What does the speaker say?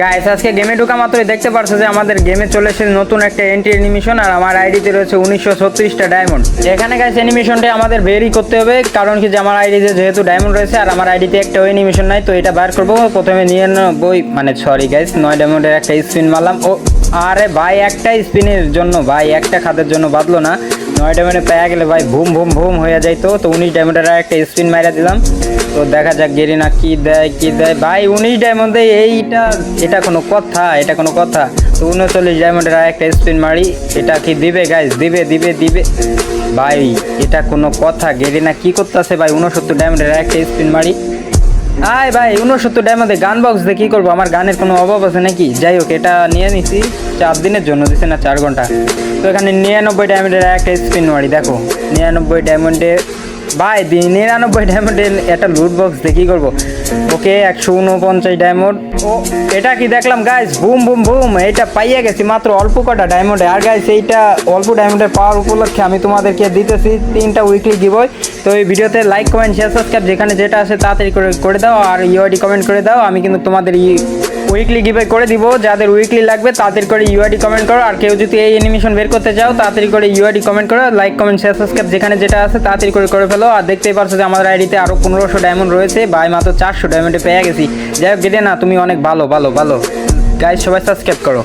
Guys আজকে গেমে ঢোকা মাত্রই দেখতে পারছ যে আমাদের গেমে চলে এসেছে নতুন একটা এন্ট্রি অ্যানিমেশন আর আমার আইডিতে রয়েছে উনিশশো ছত্রিশটা ডায়মন্ড এখানে গাইস অ্যানিমেশনটা আমাদের বেরই করতে হবে। কারণ কি যে আমার আইডিতে যেহেতু ডায়মন্ড রয়েছে আর আমার আইডিতে একটা অ্যানিমেশন নাই, তো এটা বার করব। প্রথমে নিয়ে বই মানে সরি গাইস নয় ডায়মন্ডের একটা স্পিন মারলাম। ও, আরে ভাই, একটা স্পিনের জন্য ভাই, একটা খাতের জন্য বাদলো না। নয় ডায়মন্ডে পেয়ে গেলে ভাই ভুম ভুম ভুম হয়ে যাইতো তো তো উনিশ ডায়মন্ডের একটা স্পিন মাইরা দিলাম। তো দেখা যাক গেরিনা কি দেয় কি দেয়। ভাই উনিশ ডায়মন্ডে এইটা, এটা কোনো কথা, এটা কোনো কথা। তো উনচল্লিশ ডায়মন্ডের একটা স্পিন মারি, এটা কি দিবে গাইস দিবে দিবে দিবে। ভাই, এটা কোনো কথা, গেরিনা কি করতেছে ভাই? উনসত্তর ডায়মন্ডের একটা স্পিন মারি। আয় ভাই উনসত্তর ডায়মন্ডে গান বক্স দিয়ে কী করব? আমার গানের কোনো অভাব আছে নাকি? যাই হোক, এটা নিয়ে নিছি। চার দিনের জন্য দিছে না, চার ঘণ্টা। তো এখানে নিরানব্বই ডায়মন্ডের একটা স্পিন মারি দেখো। নিরানব্বই ডায়মন্ডে ভাই নিরানব্বই ডায়মন্ডের একটা লুট বক্স কী করব? ওকে, একশো উনপঞ্চাশ ডায়মন্ড ও, এটা কি দেখলাম গাইস বুম বুম বুম এটা পাইয়া গেছি মাত্র অল্প কটা ডায়মন্ডে আর গাইস এইটা অল্প ডায়মন্ডের পাওয়ার উপলক্ষে আমি তোমাদেরকে দিতেছি তিনটা উইকলি গিবই তো এই ভিডিওতে লাইক কমেন্ট শেয়ার সাবস্ক্রাইব যেখানে যেটা আছে তাড়াতাড়ি করে করে দাও। আর ইউআইডি কমেন্ট করে দাও। আমি কিন্তু তোমাদের উইকলি গিভে করে দিব। যাদের উইকলি লাগবে তাদের করে ইউআইডি কমেন্ট করো। আর কেউ যদি এই অ্যানিমেশন বের করতে চাও, তাড়াতাড়ি করে ইউআইডি কমেন্ট করো। লাইক কমেন্ট শেয়ার সাবস্ক্রাইব যেখানে যেটা আছে, তাড়াতাড়ি করে করে ফেলো। আর দেখতেই পারছ যে আমাদের আইডিতে আরও পনেরোশো ডায়মন্ড রয়েছে। বাই মাত্র চারশো ডায়মন্ডে পেয়ে গেছি। যাই হোক গেলে না, তুমি অনেক ভালো ভালো ভালো। গাইজ সবাই সাবস্ক্রাইব করো।